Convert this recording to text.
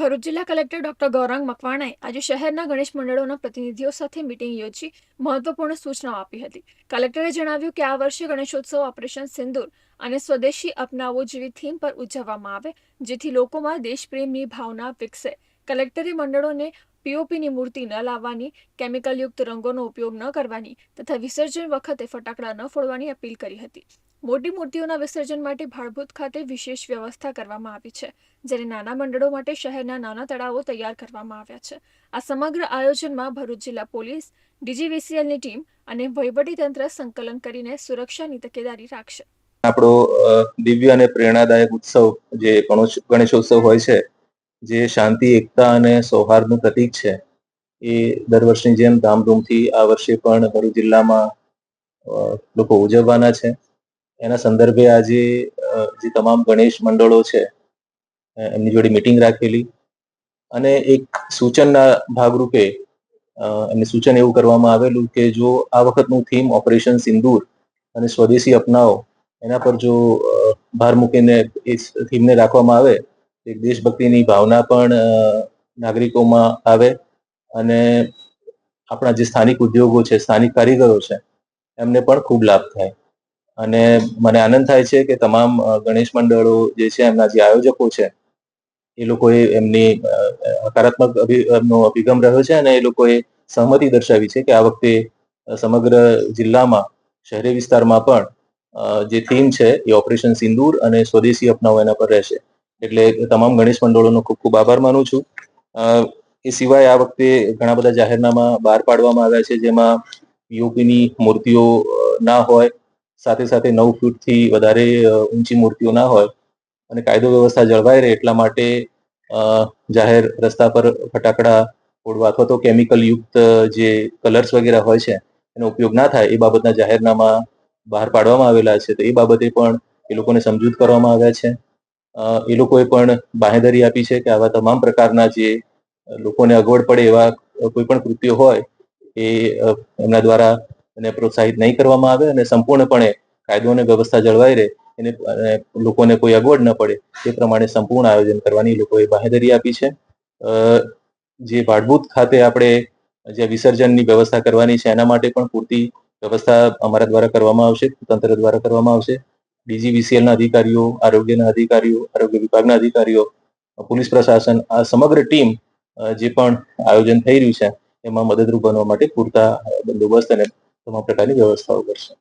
ભરૂચ જિલ્લા collector doctor Gaurang મકવાણાએ આજે શહેરના ગણેશ મંડળોના પ્રતિનિધિઓ સાથે મિટિંગ યોજી મહત્વપૂર્ણ સૂચનાઓ આપી હતી. કલેક્ટરે જણાવ્યું કે આ વર્ષે ગણેશોત્સવ ઓપરેશન સિંદૂર અને સ્વદેશી અપનાવો જેવી થીમ પર ઉજવવામાં આવે, જેથી લોકોમાં દેશપ્રેમની ભાવના વિકસે. કલેક્ટરે મંડળોને પીઓપીની મૂર્તિ ન લાવવાની, કેમિકલયુક્ત રંગોનો ઉપયોગ ન કરવાની તથા વિસર્જન વખતે ફટાકડા ન ફોડવાની અપીલ કરી હતી. મોટી મૂર્તિઓના વિસર્જન માટે ભાડભૂત ખાતે વિશેષ વ્યવસ્થા કરવામાં આવી છે જ્યારે નાના મંડળો માટે શહેરના નાના તળાવો તૈયાર કરવામાં આવ્યા છે. આ સમગ્ર આયોજનમાં ભરૂચ જિલ્લા પોલીસ, ડીજીવીસીએલની ટીમ અને વહીવટીતંત્ર સંકલન કરીને સુરક્ષાની તકેદારી રાખશે. આપણો દિવ્ય અને પ્રેરણાદાયક ઉત્સવ જે ગણોશ- ગણેશોત્સવ હોય છે, જે શાંતિ, એકતા અને સૌહાર્દનું પ્રતીક છે, એ દર વર્ષની જેમ ધામધૂમથી આ વર્ષે પણ ભરૂચ જિલ્લામાં લોકો ઉજવવાના છે. એના સંદર્ભે આજે જે તમામ ગણેશ મંડળો છે એમની જોડે મિટિંગ રાખેલી અને એક સૂચનના ભાગરૂપે એમને સૂચન એવું કરવામાં આવેલું કે જો આ વખતનું થીમ ઓપરેશન સિંદૂર અને સ્વદેશી અપનાવો, એના પર જો ભાર મૂકીને એ થીમને રાખવામાં આવે એક દેશભક્તિની ભાવના પણ નાગરિકોમાં આવે અને આપણા જે સ્થાનિક ઉદ્યોગો છે, સ્થાનિક કારીગરો છે, એમને પણ ખૂબ લાભ થાય. અને મને આનંદ થાય છે કે તમામ ગણેશ મંડળો જે છે, એમના જે આયોજકો છે, એ લોકોએ એમની હકારાત્મક એમનો અભિગમ રહ્યો છે અને એ લોકોએ સહમતિ દર્શાવી છે કે આ વખતે સમગ્ર જિલ્લામાં, શહેરી વિસ્તારમાં પણ જે થીમ છે એ ઓપરેશન સિંદૂર અને સ્વદેશી અપનાવો એના પર રહેશે. એટલે તમામ ગણેશ મંડળોનો ખૂબ ખૂબ આભાર માનું છું. એ સિવાય આ વખતે ઘણા બધા જાહેરનામા બહાર પાડવામાં આવ્યા છે, જેમાં પીઓપીની મૂર્તિઓ ના હોય સાથે સાથે નવ ફૂટથી વધારે ઊંચી મૂર્તિઓ ના હોય અને કાયદો વ્યવસ્થા જળવાઈ રહે એટલા માટે જાહેર રસ્તા પર ફટાકડા ફોડવા અથવા તો કેમિકલ યુક્ત જે કલર્સ વગેરે હોય છે, એનો ઉપયોગ ના થાય એ બાબતના જાહેરનામા બહાર પાડવામાં આવેલા છે. તો એ બાબતે પણ એ લોકોને સમજૂત કરવામાં આવ્યા છે. એ લોકોએ પણ બાહેધરી આપી છે કે આવા તમામ પ્રકારના જે લોકોને અગવડ પડે એવા કોઈ પણ કૃત્યો હોય એ એમના દ્વારા એને પ્રોત્સાહિત નહીં કરવામાં આવે અને સંપૂર્ણપણે કાયદો અને વ્યવસ્થા જળવાઈ રહે, એને લોકોને કોઈ અગવડ ન પડે તે પ્રમાણે સંપૂર્ણ આયોજન કરવાની લોકોએ બાંહેધરી આપી છે. જે ભાડભૂત ખાતે આપણે જે વિસર્જનની વ્યવસ્થા કરવાની છે, એના માટે પણ પૂરતી વ્યવસ્થા અમારા દ્વારા કરવામાં આવશે, તંત્ર દ્વારા કરવામાં આવશે. ડીજીવીસીએલના અધિકારીઓ, આરોગ્યના અધિકારીઓ, આરોગ્ય વિભાગના અધિકારીઓ, પોલીસ પ્રશાસન, આ સમગ્ર ટીમ જે પણ આયોજન થઈ રહ્યું છે, એમાં મદદરૂપ બનવા માટે પૂરતા બંદોબસ્ત અને તમામ પ્રકારની વ્યવસ્થાઓ કરશે.